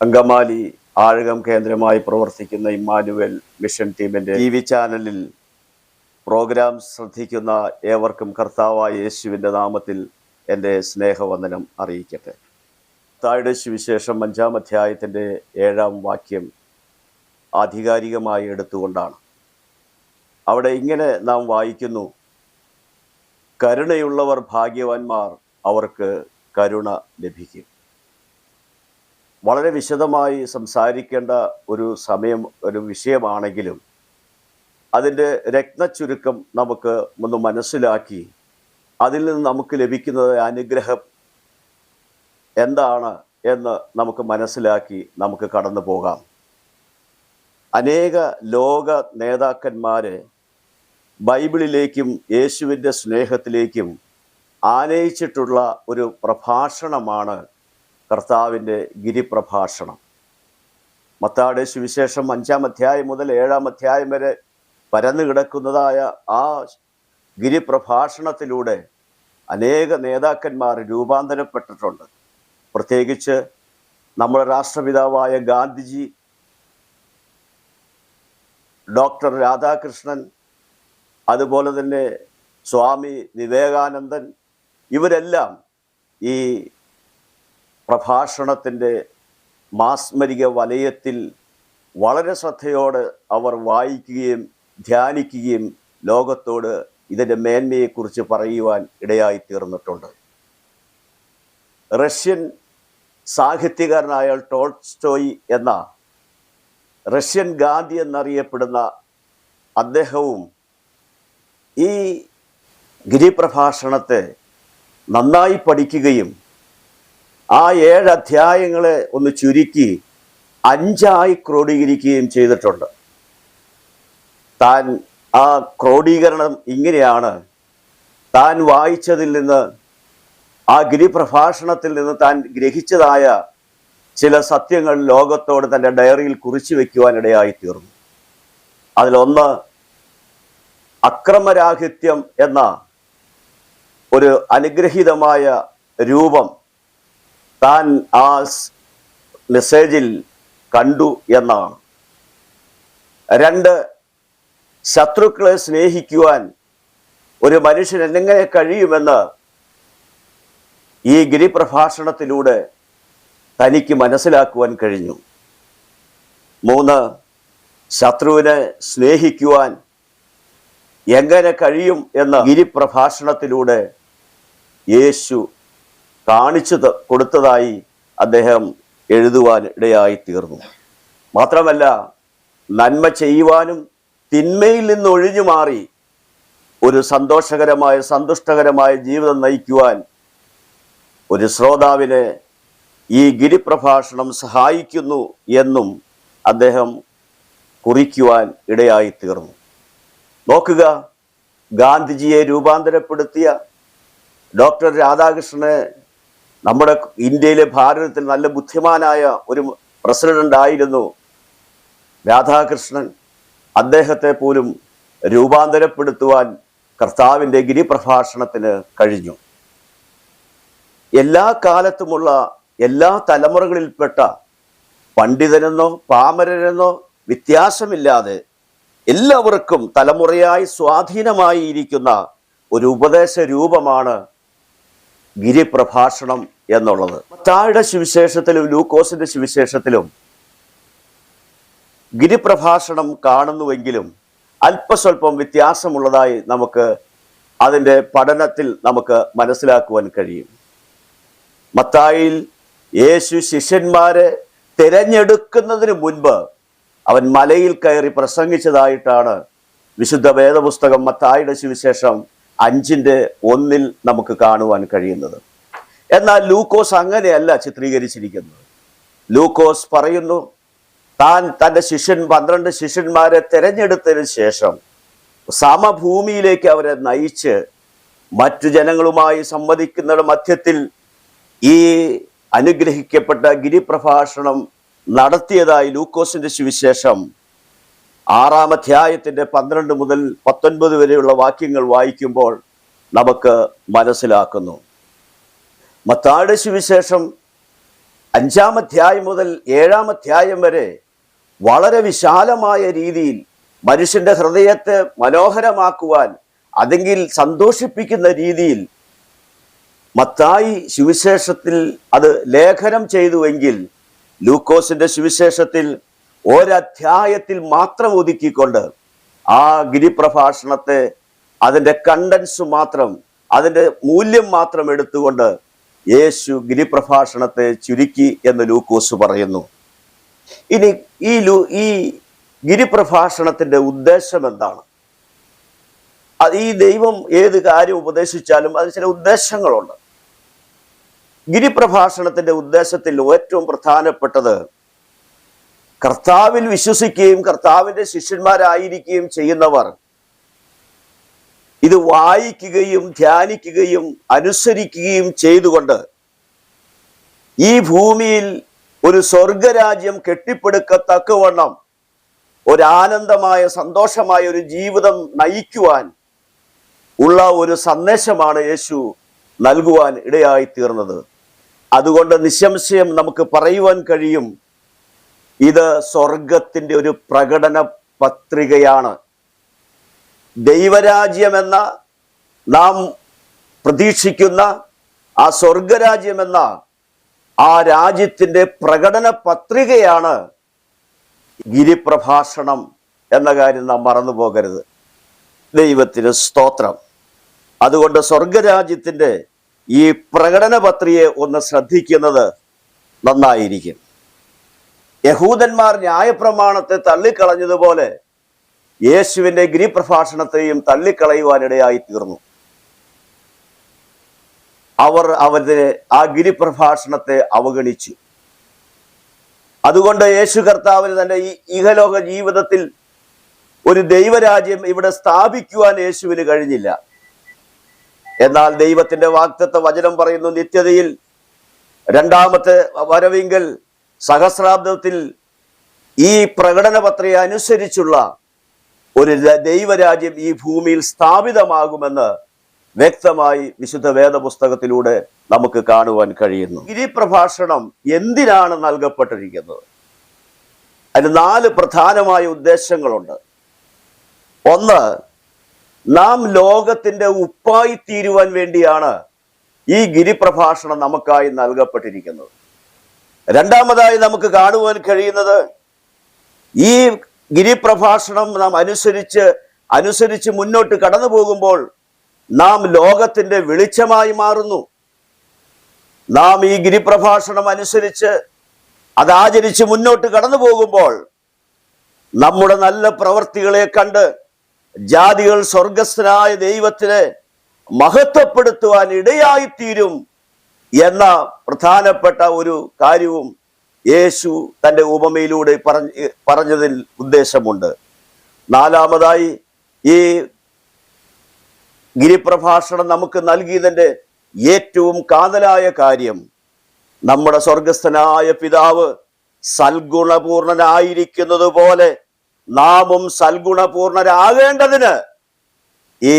അങ്കമാലി ആഴകം കേന്ദ്രമായി പ്രവർത്തിക്കുന്ന Emmanuel mission ടീമിന്റെ ടി വി ചാനലിൽ പ്രോഗ്രാം ശ്രദ്ധിക്കുന്ന ഏവർക്കും കർത്താവായ യേശുവിന്റെ നാമത്തിൽ എന്റെ സ്നേഹവന്ദനം അറിയിക്കട്ടെ. താഴെ സുവിശേഷം അഞ്ചാം അധ്യായത്തിന്റെ ഏഴാം വാക്യം ആധികാരികമായി എടുത്തുകൊണ്ടാണ്. അവിടെ ഇങ്ങനെ നാം വായിക്കുന്നു കരുണയുള്ളവർ ഭാഗ്യവാന്മാർ അവർക്ക് കരുണ ലഭിക്കും. വളരെ വിശദമായി സംസാരിക്കേണ്ട ഒരു സമയം ഒരു വിഷയമാണെങ്കിലും അതിന്റെ രത്നച്ചുരുക്കം നമുക്ക് ഒന്ന് മനസ്സിലാക്കി അതിൽ നിന്ന് നമുക്ക് ലഭിക്കുന്നത് അനുഗ്രഹം എന്താണ് എന്ന് നമുക്ക് മനസ്സിലാക്കി നമുക്ക് കടന്നു പോകാം. അനേക ലോക നേതാക്കന്മാരെ ബൈബിളിലേക്കും യേശുവിന്റെ സ്നേഹത്തിലേക്കും ആനയിച്ചിട്ടുള്ള ഒരു പ്രഭാഷണമാണ് കർത്താവിന്റെ ഗിരിപ്രഭാഷണം. മത്താടെ സുവിശേഷം അഞ്ചാം അധ്യായം മുതൽ ഏഴാം അധ്യായം വരെ പരന്നു കിടക്കുന്നതായ ആ ഗിരിപ്രഭാഷണത്തിലൂടെ അനേക നേതാക്കന്മാർ രൂപാന്തരപ്പെട്ടിട്ടുണ്ട്. പ്രത്യേകിച്ച് നമ്മുടെ രാഷ്ട്രപിതാവായ ഗാന്ധിജി ഡോക്ടർ രാധാകൃഷ്ണൻ അതുപോലെ തന്നെ സ്വാമി വിവേകാനന്ദൻ ഇവരെല്ലാം ഈ പ്രഭാഷണത്തിന്റെ മാസ്മരിക വലയത്തിൽ വളരെ ശ്രദ്ധയോടെ അവർ വായിക്കുകയും ധ്യാനിക്കുകയും ലോകത്തോട് ഇതിന്റെ മേന്മയെക്കുറിച്ച് പറയുവാൻ ഇടയായി തീർന്നിട്ടുണ്ട് റഷ്യൻ സാഹിത്യകാരനായ ടോൾസ്റ്റോയ് എന്ന റഷ്യൻ ഗാന്ധി എന്നറിയപ്പെടുന്ന അദ്ദേഹവും ഈ ഗിരിപ്രഭാഷണത്തെ നന്നായി പഠിക്കുകയും ആ ഏഴ് അധ്യായങ്ങളെ ഒന്ന് ചുരുക്കി അഞ്ചായി ക്രോഡീകരിക്കുകയും ചെയ്തിട്ടുണ്ട്. താൻ ആ ക്രോഡീകരണം ഇങ്ങനെയാണ്. താൻ വായിച്ചതിൽ നിന്ന് ആ ഗിരിപ്രഭാഷണത്തിൽ നിന്ന് താൻ ഗ്രഹിച്ചതായ ചില സത്യങ്ങൾ ലോകത്തോട് തന്റെ ഡയറിയിൽ കുറിച്ചു വയ്ക്കുവാനിടയായി തീർന്നു. അതിലൊന്ന് അക്രമരാഹിത്യം എന്ന ഒരു അനുഗ്രഹീതമായ രൂപം താൻ ആ മെസ്സേജിൽ കണ്ടു എന്നാണ്. രണ്ട് ശത്രുക്കളെ സ്നേഹിക്കുവാൻ ഒരു മനുഷ്യൻ എങ്ങനെ കഴിയുമെന്ന് ഈ ഗിരിപ്രഭാഷണത്തിലൂടെ തനിക്ക് മനസ്സിലാക്കുവാൻ കഴിഞ്ഞു. മൂന്ന് ശത്രുവിനെ സ്നേഹിക്കുവാൻ എങ്ങനെ കഴിയും എന്ന ഗിരിപ്രഭാഷണത്തിലൂടെ യേശു കാണിച്ചു കൊടുത്തതായി അദ്ദേഹം എഴുതുവാൻ ഇടയായി തീർന്നു. മാത്രമല്ല നന്മ ചെയ്യുവാനും തിന്മയിൽ നിന്ന് ഒഴിഞ്ഞു മാറി ഒരു സന്തോഷകരമായ സന്തുഷ്ടകരമായ ജീവിതം നയിക്കുവാൻ ഒരു ശ്രോതാവിനെ ഈ ഗിരിപ്രഭാഷണം സഹായിക്കുന്നു എന്നും അദ്ദേഹം കുറിക്കുവാൻ ഇടയായി തീർന്നു. നോക്കുക ഗാന്ധിജിയെ രൂപാന്തരപ്പെടുത്തിയ ഡോക്ടർ രാധാകൃഷ്ണനെ നമ്മുടെ ഇന്ത്യയിലെ ഭാരതത്തിൽ നല്ല ബുദ്ധിമാനായ ഒരു പ്രസിഡന്റ് ആയിരുന്നു രാധാകൃഷ്ണൻ. അദ്ദേഹത്തെ പോലും രൂപാന്തരപ്പെടുത്തുവാൻ കർത്താവിന്റെ ഗിരിപ്രഭാഷണത്തിന് കഴിഞ്ഞു. എല്ലാ കാലത്തുമുള്ള എല്ലാ തലമുറകളിൽപ്പെട്ട പണ്ഡിതനെന്നോ പാമരനെന്നോ വ്യത്യാസമില്ലാതെ എല്ലാവർക്കും തലമുറയായി സ്വാധീനമായിരിക്കുന്ന ഒരു ഉപദേശ രൂപമാണ് ഗിരിപ്രഭാഷണം എന്നുള്ളത്. താഴെ സുവിശേഷത്തിലും ലൂക്കോസിന്റെ സുവിശേഷത്തിലും ഗിരിപ്രഭാഷണം കാണുന്നുവെങ്കിലും അല്പസ്വല്പം വ്യത്യാസമുള്ളതായി നമുക്ക് അതിന്റെ പഠനത്തിൽ നമുക്ക് മനസ്സിലാക്കുവാൻ കഴിയും. മത്തായിൽ യേശു ശിഷ്യന്മാരെ തിരഞ്ഞെടുക്കുന്നതിന് മുൻപ് അവൻ മലയിൽ കയറി പ്രസംഗിച്ചതായിട്ടാണ് വിശുദ്ധ വേദപുസ്തകം മത്തായിയുടെ സുവിശേഷം അഞ്ചിന്റെ ഒന്നിൽ നമുക്ക് കാണുവാൻ കഴിയുന്നത്. എന്നാൽ ലൂക്കോസ് അങ്ങനെയല്ല ചിത്രീകരിച്ചിരിക്കുന്നത്. ലൂക്കോസ് പറയുന്നു താൻ തന്റെ ശിഷ്യൻ പന്ത്രണ്ട് ശിഷ്യന്മാരെ തിരഞ്ഞെടുത്തതിന് ശേഷം സമഭൂമിയിലേക്ക് അവരെ നയിച്ച് മറ്റു ജനങ്ങളുമായി സംവദിക്കുന്ന മധ്യത്തിൽ ഈ അനുഗ്രഹിക്കപ്പെട്ട ഗിരിപ്രഭാഷണം നടത്തിയതായി ലൂക്കോസിന്റെ സുവിശേഷം ആറാം അധ്യായത്തിന്റെ പന്ത്രണ്ട് മുതൽ പത്തൊൻപത് വരെയുള്ള വാക്യങ്ങൾ വായിക്കുമ്പോൾ നമുക്ക് മനസ്സിലാക്കുന്നു. മത്താട് സുവിശേഷം അഞ്ചാം അധ്യായം മുതൽ ഏഴാം അധ്യായം വരെ വളരെ വിശാലമായ രീതിയിൽ മനുഷ്യന്റെ ഹൃദയത്തെ മനോഹരമാക്കുവാൻ അതെങ്കിൽ സന്തോഷിപ്പിക്കുന്ന രീതിയിൽ മത്തായി സുവിശേഷത്തിൽ അത് ലേഖനം ചെയ്തുവെങ്കിൽ ലൂക്കോസിന്റെ സുവിശേഷത്തിൽ ഒരധ്യായത്തിൽ മാത്രം ഒതുക്കിക്കൊണ്ട് ആ ഗിരിപ്രഭാഷണത്തെ അതിന്റെ കണ്ടൻസ് മാത്രം അതിന്റെ മൂല്യം മാത്രം എടുത്തുകൊണ്ട് യേശു ഗിരിപ്രഭാഷണത്തെ ചുരുക്കി എന്ന് ലൂക്കോസ് പറയുന്നു. ഇനി ഈ ലൂ ഈ ഗിരിപ്രഭാഷണത്തിന്റെ ഉദ്ദേശം എന്താണ്? ഈ ദൈവം ഏത് കാര്യം ഉപദേശിച്ചാലും അതിന് ചില ഉദ്ദേശങ്ങളുണ്ട്. ഗിരിപ്രഭാഷണത്തിന്റെ ഉദ്ദേശത്തിൽ ഏറ്റവും പ്രധാനപ്പെട്ടത് കർത്താവിൽ വിശ്വസിക്കുകയും കർത്താവിന്റെ ശിഷ്യന്മാരായിരിക്കുകയും ചെയ്യുന്നവർ ഇത് വായിക്കുകയും ധ്യാനിക്കുകയും അനുസരിക്കുകയും ചെയ്തുകൊണ്ട് ഈ ഭൂമിയിൽ ഒരു സ്വർഗരാജ്യം കെട്ടിപ്പടുക്കത്തക്കവണ്ണം ഒരാനന്ദമായ സന്തോഷമായ ഒരു ജീവിതം നയിക്കുവാൻ ഉള്ള ഒരു സന്ദേശമാണ് യേശു നൽകുവാൻ ഇടയായി തീർന്നത് അതുകൊണ്ട് നിശംശയം നമുക്ക് പറയുവാൻ കഴിയും ഇത് സ്വർഗത്തിന്റെ ഒരു പ്രകടന പത്രികയാണ്. ദൈവരാജ്യമെന്ന നാം പ്രതീക്ഷിക്കുന്ന ആ സ്വർഗരാജ്യമെന്ന ആ രാജ്യത്തിന്റെ പ്രകടന പത്രികയാണ് ഗിരിപ്രഭാഷണം എന്ന കാര്യം നാം മറന്നു പോകരുത്. ദൈവത്തിന് സ്തോത്രം. അതുകൊണ്ട് സ്വർഗരാജ്യത്തിന്റെ ഈ പ്രകടന പത്രികയെ ഒന്ന് ശ്രദ്ധിക്കുന്നത് നന്നായിരിക്കും. യഹൂദന്മാർ ന്യായപ്രമാണത്തെ തള്ളിക്കളഞ്ഞതുപോലെ യേശുവിന്റെ ഗിരിപ്രഭാഷണത്തെയും തള്ളിക്കളയുവാനിടയായി തീർന്നു. അവർ അവരുടെ ആ ഗിരിപ്രഭാഷണത്തെ അവഗണിച്ചു. അതുകൊണ്ട് യേശു കർത്താവിന് തന്റെ ഈ ഇഹലോക ജീവിതത്തിൽ ഒരു ദൈവരാജ്യം ഇവിടെ സ്ഥാപിക്കുവാൻ യേശുവിന് കഴിഞ്ഞില്ല. എന്നാൽ ദൈവത്തിന്റെ വാക്തത്വ വചനം പറയുന്നു നിത്യതയിൽ രണ്ടാമത്തെ വരവിങ്കൽ സഹസ്രാബ്ദത്തിൽ ഈ പ്രകടന പത്രിക അനുസരിച്ചുള്ള ഒരു ദൈവരാജ്യം ഈ ഭൂമിയിൽ സ്ഥാപിതമാകുമെന്ന് വ്യക്തമായി വിശുദ്ധ വേദപുസ്തകത്തിലൂടെ നമുക്ക് കാണുവാൻ കഴിയുന്നു. ഈ പ്രഭാഷണം എന്തിനാണ് നൽകപ്പെട്ടിരിക്കുന്നത്? അതിന് നാല് പ്രധാനമായ ഉദ്ദേശങ്ങളുണ്ട്. ഒന്ന് നാം ലോകത്തിന്റെ ഉപ്പായി തീരുവാൻ വേണ്ടിയാണ് ഈ ഗിരിപ്രഭാഷണം നമുക്കായി നൽകപ്പെട്ടിരിക്കുന്നത്. രണ്ടാമതായി നമുക്ക് കാണുവാൻ കഴിയുന്നത് ഈ ഗിരിപ്രഭാഷണം നാം അനുസരിച്ച് അനുസരിച്ച് മുന്നോട്ട് കടന്നു പോകുമ്പോൾ നാം ലോകത്തിന്റെ വെളിച്ചമായി മാറുന്നു. നാം ഈ ഗിരിപ്രഭാഷണം അനുസരിച്ച് അതാചരിച്ച് മുന്നോട്ട് കടന്നു പോകുമ്പോൾ നമ്മുടെ നല്ല പ്രവൃത്തികളെ കണ്ട് ജാതികൾ സ്വർഗസ്ഥനായ ദൈവത്തിനെ മഹത്വപ്പെടുത്തുവാൻ ഇടയായിത്തീരും. എന്ന പ്രധാനപ്പെട്ട ഒരു കാര്യവും യേശു തന്റെ ഉപമയിലൂടെ പറഞ്ഞ് പറഞ്ഞതിൽ ഉദ്ദേശമുണ്ട്. നാലാമതായി ഈ ഗിരിപ്രഭാഷണം നമുക്ക് നൽകിയതിന്റെ ഏറ്റവും കാതലായ കാര്യം നമ്മുടെ സ്വർഗസ്ഥനായ പിതാവ് സൽഗുണപൂർണനായിരിക്കുന്നത് പോലെ നാമും സൽഗുണപൂർണരാകേണ്ടതിന് ഈ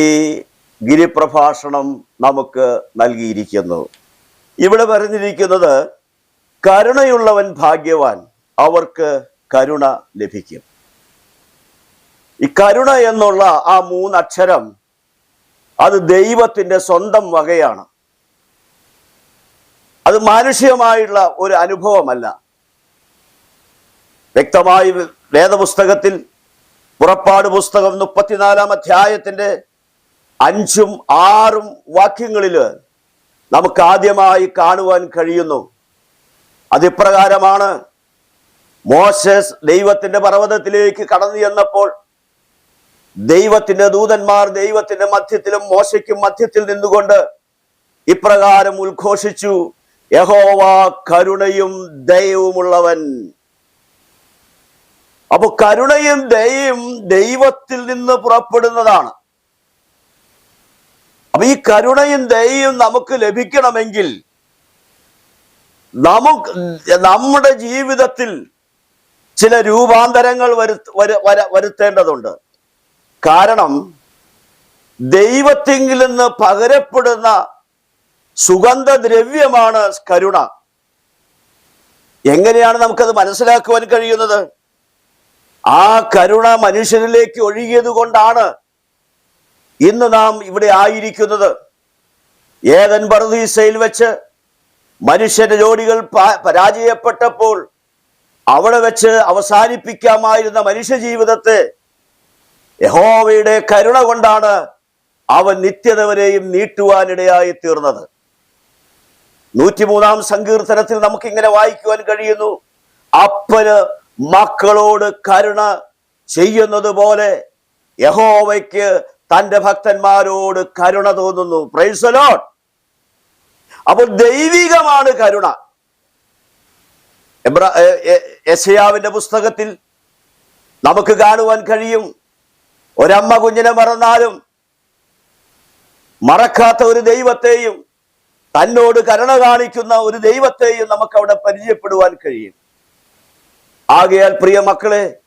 ഗിരിപ്രഭാഷണം നമുക്ക് നൽകിയിരിക്കുന്നു. ഇവിടെ പറഞ്ഞിരിക്കുന്നത് കരുണയുള്ളവൻ ഭാഗ്യവാൻ അവർക്ക് കരുണ ലഭിക്കും. ഈ കരുണ എന്നുള്ള ആ മൂന്നക്ഷരം അത് ദൈവത്തിന്റെ സ്വന്തം വകയാണ്. അത് മാനുഷികമായുള്ള ഒരു അനുഭവമല്ല. വ്യക്തമായി വേദപുസ്തകത്തിൽ പുറപ്പാട് പുസ്തകം മുപ്പത്തിനാലാം അധ്യായത്തിന്റെ അഞ്ചും ആറും വാക്യങ്ങളിൽ നമുക്ക് ആദ്യമായി കാണുവാൻ കഴിയുന്നു. അതിപ്രകാരമാണ് മോശസ് ദൈവത്തിന്റെ പർവതത്തിലേക്ക് കടന്നു ചെന്നപ്പോൾ ദൈവത്തിന്റെ ദൂതന്മാർ ദൈവത്തിന്റെ മധ്യത്തിലും മോശയ്ക്കും മധ്യത്തിൽ നിന്നുകൊണ്ട് ഇപ്രകാരം ഉദ്ഘോഷിച്ചു യഹോവ കരുണയും ദയവുമുള്ളവൻ അപ്പൊ കരുണയും ദയയും ദൈവത്തിൽ നിന്ന് പുറപ്പെടുന്നതാണ്. അപ്പൊ ഈ കരുണയും ദയയും നമുക്ക് ലഭിക്കണമെങ്കിൽ നമുക്ക് നമ്മുടെ ജീവിതത്തിൽ ചില രൂപാന്തരങ്ങൾ വരുത്ത വരുത്തേണ്ടതുണ്ട്. കാരണം ദൈവത്തിങ്കിൽ നിന്ന് പകരപ്പെടുന്ന സുഗന്ധദ്രവ്യമാണ് കരുണ. എങ്ങനെയാണ് നമുക്കത് മനസ്സിലാക്കുവാൻ കഴിയുന്നത്? ആ കരുണ മനുഷ്യരിലേക്ക് ഒഴുകിയത് കൊണ്ടാണ് ഇന്ന് നാം ഇവിടെ ആയിരിക്കുന്നത് ഏതൻ പർദീസയിൽ വെച്ച് മനുഷ്യന്റെ ജോഡികൾ പരാജയപ്പെട്ടപ്പോൾ അവിടെ വെച്ച് അവസാനിപ്പിക്കാമായിരുന്ന മനുഷ്യ ജീവിതത്തെ യഹോവയുടെ കരുണ കൊണ്ടാണ് അവൻ നിത്യതവരെയും നീട്ടുവാനിടയായി തീർന്നത്. നൂറ്റിമൂന്നാം സങ്കീർത്തനത്തിൽ നമുക്കിങ്ങനെ വായിക്കുവാൻ കഴിയുന്നു. അപ്പന് മക്കളോട് കരുണ ചെയ്യുന്നത് പോലെ യഹോവയ്ക്ക് തന്റെ ഭക്തന്മാരോട് കരുണ തോന്നുന്നു. പ്രൈസലോട്ട് അപ്പോൾ ദൈവികമാണ് കരുണ. എബ്ര- എ- എ- പുസ്തകത്തിൽ നമുക്ക് കാണുവാൻ കഴിയും. ഒരമ്മ കുഞ്ഞിനെ മറന്നാലും മറക്കാത്ത ഒരു ദൈവത്തെയും തന്നോട് കരുണ കാണിക്കുന്ന ഒരു ദൈവത്തെയും നമുക്ക് അവിടെ പരിചയപ്പെടുവാൻ കഴിയും. ആകയാൽ പ്രിയ മക്കളെ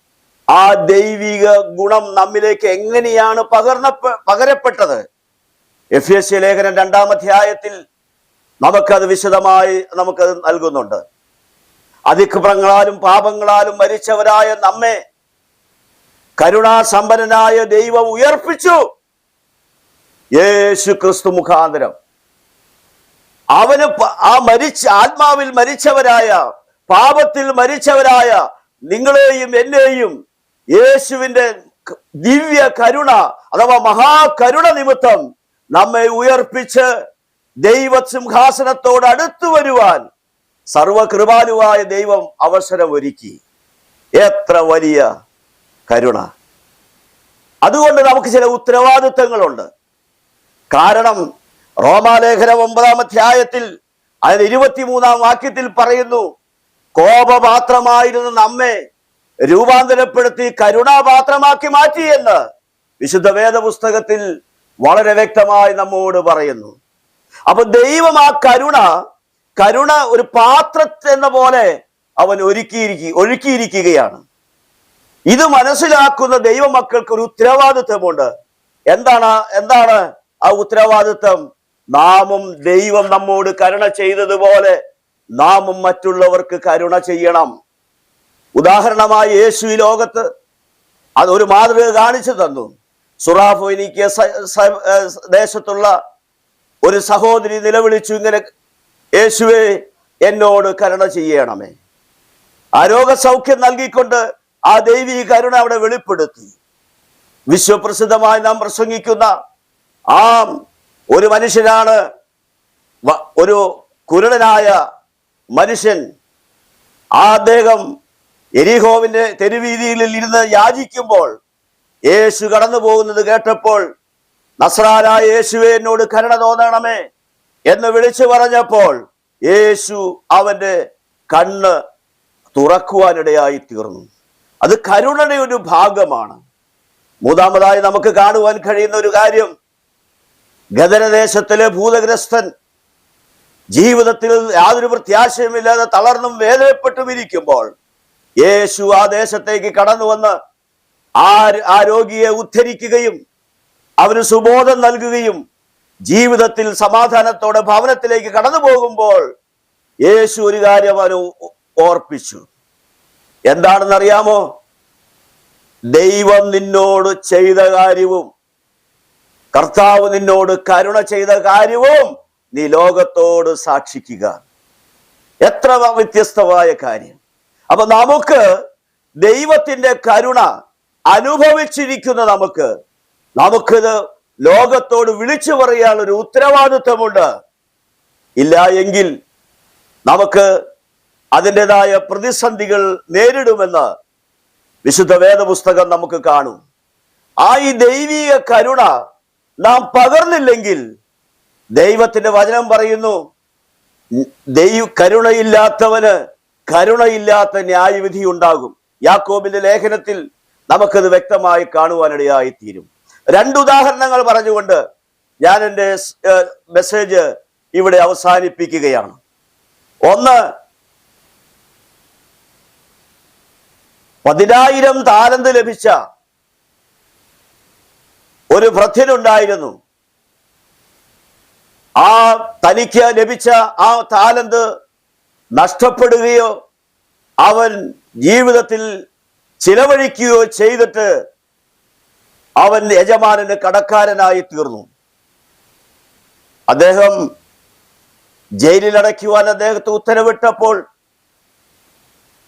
ആ ദൈവിക ഗുണം നമ്മിലേക്ക് എങ്ങനെയാണ് പകർന്ന പകരപ്പെട്ടത്? എഫ് എസ് സി ലേഖനം രണ്ടാം അധ്യായത്തിൽ നമുക്കത് വിശദമായി നമുക്കത് നൽകുന്നുണ്ട്. അതിക്രമങ്ങളാലും പാപങ്ങളാലും മരിച്ചവരായ നമ്മെ കരുണാസമ്പന്നനായ ദൈവം ഉയർപ്പിച്ചു. യേശു ക്രിസ്തു മുഖാന്തരം. അവന് ആ മരിച്ച ആത്മാവിൽ മരിച്ചവരായ പാപത്തിൽ മരിച്ചവരായ നിങ്ങളെയും എന്നെയും യേശുവിന്റെ ദിവ്യ കരുണ അഥവാ മഹാകരുണ നിമിത്തം നമ്മെ ഉയർപ്പിച്ച് ദൈവ സിംഹാസനത്തോട് അടുത്തു വരുവാൻ സർവകൃപാലുവായ ദൈവം അവസരം ഒരുക്കി. എത്ര വലിയ കരുണ. അതുകൊണ്ട് നമുക്ക് ചില ഉത്തരവാദിത്തങ്ങളുണ്ട്. കാരണം റോമാലേഖനം ഒമ്പതാം അധ്യായത്തിൽ അതിന് ഇരുപത്തിമൂന്നാം വാക്യത്തിൽ പറയുന്നു കോപപാത്രമായിരുന്ന നമ്മെ രൂപാന്തരപ്പെടുത്തി കരുണാപാത്രമാക്കി മാറ്റി എന്ന് വിശുദ്ധ വേദപുസ്തകത്തിൽ വളരെ വ്യക്തമായി നമ്മോട് പറയുന്നു. അപ്പൊ ദൈവം ആ കരുണ കരുണ ഒരു പാത്രത്തെന്ന പോലെ അവൻ ഒരുക്കിയിരിക്കുക ഒഴുക്കിയിരിക്കുകയാണ്. ഇത് മനസ്സിലാക്കുന്ന ദൈവമക്കൾക്ക് ഒരു ഉത്തരവാദിത്വമുണ്ട്. എന്താണ് എന്താണ് ആ ഉത്തരവാദിത്വം? നാമും ദൈവം നമ്മോട് കരുണ ചെയ്തതുപോലെ നാമും മറ്റുള്ളവർക്ക് കരുണ ചെയ്യണം. ഉദാഹരണമായി യേശു ഈ ലോകത്ത് അത് ഒരു മാതൃക കാണിച്ചു തന്നു. സുറാഫോനിക്ക് ദേശത്തുള്ള ഒരു സഹോദരി നിലവിളിച്ചു ഇങ്ങനെ യേശുവെ എന്നോട് കരുണ ചെയ്യണമേ. ആരോഗ്യസൗഖ്യം നൽകിക്കൊണ്ട് ആ ദൈവീ കരുണ അവിടെ വെളിപ്പെടുത്തി. വിശ്വപ്രസിദ്ധമായി നാം പ്രസംഗിക്കുന്ന ആ ഒരു മനുഷ്യനാണ് ഒരു കുരുടനായ മനുഷ്യൻ. ആ അദ്ദേഹം എരിഹോവിന്റെ തെരുവീതിയിൽ ഇരുന്ന് യാചിക്കുമ്പോൾ യേശു കടന്നു പോകുന്നത് കേട്ടപ്പോൾ നസ്രാരായ യേശുവെ എന്നോട് കരുണ തോന്നണമേ എന്ന് വിളിച്ചു പറഞ്ഞപ്പോൾ യേശു അവന്റെ കണ്ണ് തുറക്കുവാനിടയായി തീർന്നു. അത് കരുണയുടെ ഒരു ഭാഗമാണ്. മൂന്നാമതായി നമുക്ക് കാണുവാൻ കഴിയുന്ന ഒരു കാര്യം ഗദരദേശത്തിലെ ഭൂതഗ്രസ്തൻ ജീവിതത്തിൽ യാതൊരു പ്രത്യാശയുമില്ലാതെ തളർന്നും വേദനപ്പെട്ടും ഇരിക്കുമ്പോൾ യേശു ആ ദേശത്തേക്ക് കടന്നു വന്ന് ആ രോഗിയെ ഉദ്ധരിക്കുകയും അവന് സുബോധം നൽകുകയും ജീവിതത്തിൽ സമാധാനത്തോടെ ഭവനത്തിലേക്ക് കടന്നു പോകുമ്പോൾ യേശു ഒരു കാര്യം അവന് ഓർപ്പിച്ചു. എന്താണെന്നറിയാമോ? ദൈവം നിന്നോട് ചെയ്ത കാര്യവും കർത്താവ് നിന്നോട് കരുണ ചെയ്ത കാര്യവും നീ ലോകത്തോട് സാക്ഷിക്കുക. എത്ര വ്യത്യസ്തമായ കാര്യം. അപ്പൊ നമുക്ക് ദൈവത്തിന്റെ കരുണ അനുഭവിച്ചിരിക്കുന്ന നമുക്ക് നമുക്കിത് ലോകത്തോട് വിളിച്ചു പറയാനുള്ളൊരു ഉത്തരവാദിത്വമുണ്ട്. ഇല്ല എങ്കിൽ നമുക്ക് അതിന്റെതായ പ്രതിസന്ധികൾ നേരിടുമെന്ന് വിശുദ്ധ വേദപുസ്തകം നമുക്ക് കാണും. ആ ഈ ദൈവീക കരുണ നാം പകർന്നില്ലെങ്കിൽ ദൈവത്തിന്റെ വചനം പറയുന്നു ദൈവ കരുണയില്ലാത്തവന് കരുണയില്ലാത്ത ന്യായവിധി ഉണ്ടാകും. യാക്കോബിന്റെ ലേഖനത്തിൽ നമുക്കത് വ്യക്തമായി കാണുവാനിടയായി തീരും. രണ്ട് ഉദാഹരണങ്ങൾ പറഞ്ഞുകൊണ്ട് ഞാൻ എന്റെ മെസ്സേജ് ഇവിടെ അവസാനിപ്പിക്കുകയാണ്. ഒന്ന് പതിനായിരം താലന്ത് ലഭിച്ച ഒരു വൃദ്ധനുണ്ടായിരുന്നു ആ തനിക്ക് ലഭിച്ച ആ താലന്ത് നഷ്ടപ്പെടുകയോ അവൻ ജീവിതത്തിൽ ചിലവഴിക്കുകയോ ചെയ്തിട്ട് അവൻ യജമാനന് കടക്കാരനായി തീർന്നു. അദ്ദേഹം ജയിലിൽ അടയ്ക്കുവാൻ അദ്ദേഹത്തെ ഉത്തരവിട്ടപ്പോൾ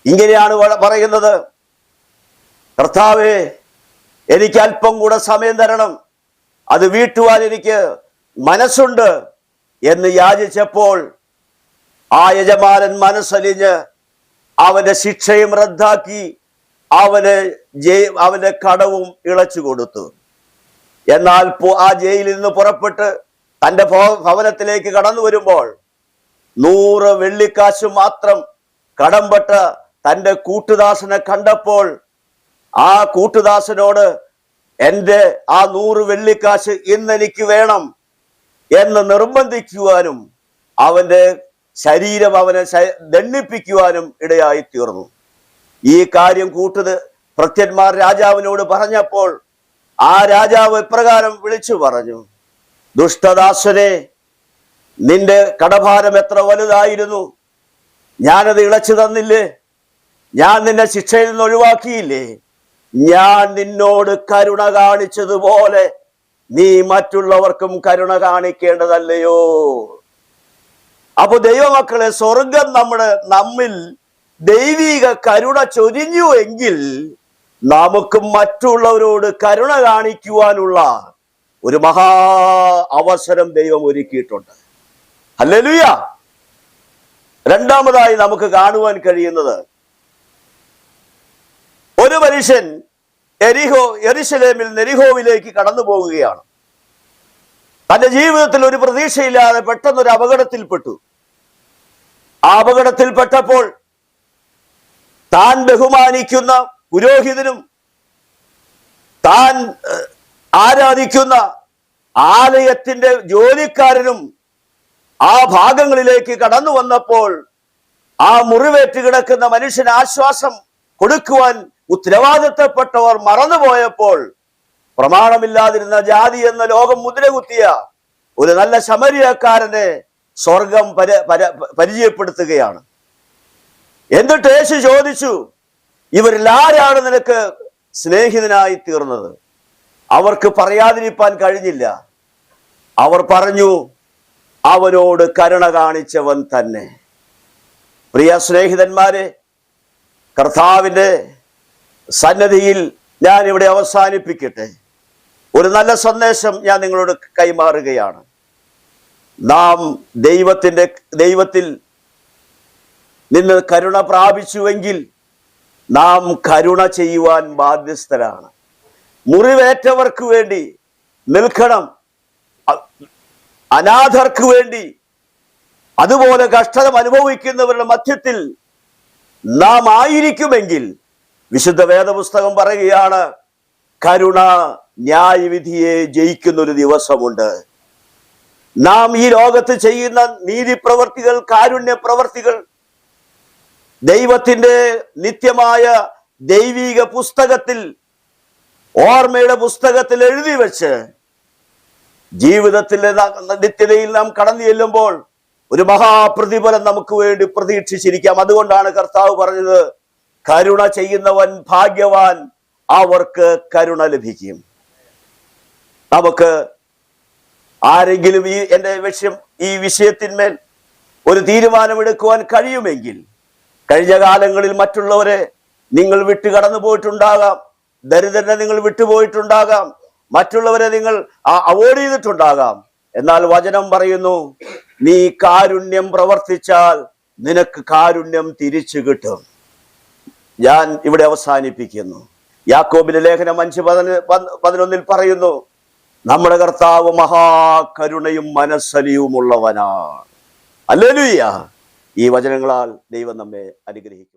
ഇങ്ങനെയാണ് പറയുന്നത്. കർത്താവേ എനിക്ക് അല്പം കൂടെ സമയം തരണം. അത് വീട്ടുവാൻ എനിക്ക് മനസ്സുണ്ട് എന്ന് യാചിച്ചപ്പോൾ ആ യജമാനൻ മനസ്സലിഞ്ഞ് അവന്റെ ശിക്ഷയും റദ്ദാക്കി അവന് ജയി അവന്റെ കടവും ഇളച്ചു കൊടുത്തു. എന്നാൽ ആ ജയിലിൽ നിന്ന് പുറപ്പെട്ട് തന്റെ ഭവ- ഭവനത്തിലേക്ക് കടന്നു വരുമ്പോൾ നൂറ് വെള്ളിക്കാശ് മാത്രം കടംപെട്ട തന്റെ കൂട്ടുദാസനെ കണ്ടപ്പോൾ ആ കൂട്ടുദാസനോട് എന്റെ ആ നൂറ് വെള്ളിക്കാശ് ഇന്നെനിക്ക് വേണം എന്ന് നിർബന്ധിക്കുവാനും അവന്റെ ശരീരം അവനെ ദണ്ണിപ്പിക്കുവാനും ഇടയായി തീർന്നു. ഈ കാര്യം കൂട്ടത് ഭൃത്യന്മാർ രാജാവിനോട് പറഞ്ഞപ്പോൾ ആ രാജാവ് ഇപ്രകാരം വിളിച്ചു പറഞ്ഞു ദുഷ്ടദാസനെ നിന്റെ കടഭാരം എത്ര വലുതായിരുന്നു? ഞാനത് ഇളച്ചു തന്നില്ലേ? ഞാൻ നിന്നെ ശിക്ഷയിൽ നിന്ന് ഒഴിവാക്കിയില്ലേ? ഞാൻ നിന്നോട് കരുണ കാണിച്ചതുപോലെ നീ മറ്റുള്ളവർക്കും കരുണ കാണിക്കേണ്ടതല്ലയോ? അപ്പൊ ദൈവമക്കളെ സ്വർഗം നമ്മുടെ നമ്മിൽ ദൈവിക കരുണ ചൊരിഞ്ഞു എങ്കിൽ നമുക്ക് മറ്റുള്ളവരോട് കരുണ കാണിക്കുവാനുള്ള ഒരു മഹാ അവസരം ദൈവം ഒരുക്കിയിട്ടുണ്ട്. അല്ലെലുയ രണ്ടാമതായി നമുക്ക് കാണുവാൻ കഴിയുന്നത് ഒരു മനുഷ്യൻ എരിഹോ എരിശലേമിൽ നെരിഹോവിലേക്ക് കടന്നു പോകുകയാണ് തന്റെ ജീവിതത്തിൽ ഒരു പ്രതീക്ഷയില്ലാതെ പെട്ടെന്നൊരു അപകടത്തിൽപ്പെട്ടു. അപകടത്തിൽപ്പെട്ടപ്പോൾ താൻ ബഹുമാനിക്കുന്ന പുരോഹിതനും താൻ ആരാധിക്കുന്ന ആലയത്തിന്റെ ജോലിക്കാരനും ആ ഭാഗങ്ങളിലേക്ക് കടന്നു വന്നപ്പോൾ ആ മുറിവേറ്റ് കിടക്കുന്ന മനുഷ്യന് ആശ്വാസം കൊടുക്കുവാൻ ഉത്തരവാദിത്തപ്പെട്ടവർ മറന്നുപോയപ്പോൾ പ്രമാണമില്ലാതിരുന്ന ജാതി എന്ന ലോകം മുദ്രകുത്തിയ ഒരു നല്ല ശമരിയക്കാരനെ സ്വർഗം പര പര പരിചയപ്പെടുത്തുകയാണ്. എന്നിട്ട് യേശു ചോദിച്ചു ഇവരിൽ ആരാണ് നിനക്ക് സ്നേഹിതനായി തീർന്നത്? അവർക്ക് പറയാതിരിക്കാൻ കഴിഞ്ഞില്ല. അവർ പറഞ്ഞു അവനോട് കരുണ കാണിച്ചവൻ തന്നെ. പ്രിയ സ്നേഹിതന്മാരെ കർത്താവിന്റെ സന്നദ്ധിയിൽ ഞാൻ ഇവിടെ അവസാനിപ്പിക്കട്ടെ. ഒരു നല്ല സന്ദേശം ഞാൻ നിങ്ങളോട് കൈമാറുകയാണ്. നാം ദൈവത്തിന്റെ ദൈവത്തിൽ നിന്ന് കരുണ പ്രാപിച്ചുവെങ്കിൽ നാം കരുണ ചെയ്യുവാൻ ബാധ്യസ്ഥരാണ്. മുറിവേറ്റവർക്ക് വേണ്ടി നിൽക്കണം. അനാഥർക്ക് വേണ്ടി. അതുപോലെ കഷ്ടത അനുഭവിക്കുന്നവരുടെ മധ്യത്തിൽ നാം ആയിരിക്കുമെങ്കിൽ വിശുദ്ധ വേദപുസ്തകം പറയുകയാണ് കരുണ ന്യായവിധിയെ ജയിക്കുന്നൊരു ദിവസമുണ്ട്. നാം ഈ ലോകത്ത് ചെയ്യുന്ന നീതിപ്രവർത്തികൾ കാരുണ്യ പ്രവർത്തികൾ ദൈവത്തിന്റെ നിത്യമായ ദൈവിക പുസ്തകത്തിൽ ഓർമ്മയുടെ പുസ്തകത്തിൽ എഴുതി വെച്ച് ജീവിതത്തിലെ നിത്യതയിൽ നാം കടന്നു ചെല്ലുമ്പോൾ ഒരു മഹാപ്രതിഫലം നമുക്ക് വേണ്ടി പ്രതീക്ഷിച്ചിരിക്കാം. അതുകൊണ്ടാണ് കർത്താവ് പറഞ്ഞത് കരുണ ചെയ്യുന്നവൻ ഭാഗ്യവാൻ അവർക്ക് കരുണ ലഭിക്കും. നമുക്ക് ആരെങ്കിലും ഈ എന്റെ വിഷയം ഈ വിഷയത്തിന്മേൽ ഒരു തീരുമാനമെടുക്കുവാൻ കഴിയുമെങ്കിൽ കഴിഞ്ഞ കാലങ്ങളിൽ മറ്റുള്ളവരെ നിങ്ങൾ വിട്ടു കടന്നു പോയിട്ടുണ്ടാകാം. ദരിദ്രനെ നിങ്ങൾ വിട്ടുപോയിട്ടുണ്ടാകാം മറ്റുള്ളവരെ നിങ്ങൾ അവോയ്ഡ് ചെയ്തിട്ടുണ്ടാകാം. എന്നാൽ വചനം പറയുന്നു നീ കാരുണ്യം പ്രവർത്തിച്ചാൽ നിനക്ക് കാരുണ്യം തിരിച്ചു കിട്ടും. ഞാൻ ഇവിടെ അവസാനിപ്പിക്കുന്നു. യാക്കോബിന്റെ ലേഖനം അഞ്ച് പതിനൊന്നിൽ പറയുന്നു നമ്മുടെ കർത്താവ് മഹാകരുണയും മനസ്സലിയുമുള്ളവനാണ്. അല്ലേലുയ്യ. ഈ വചനങ്ങളാൽ ദൈവം നമ്മെ അനുഗ്രഹിക്കും.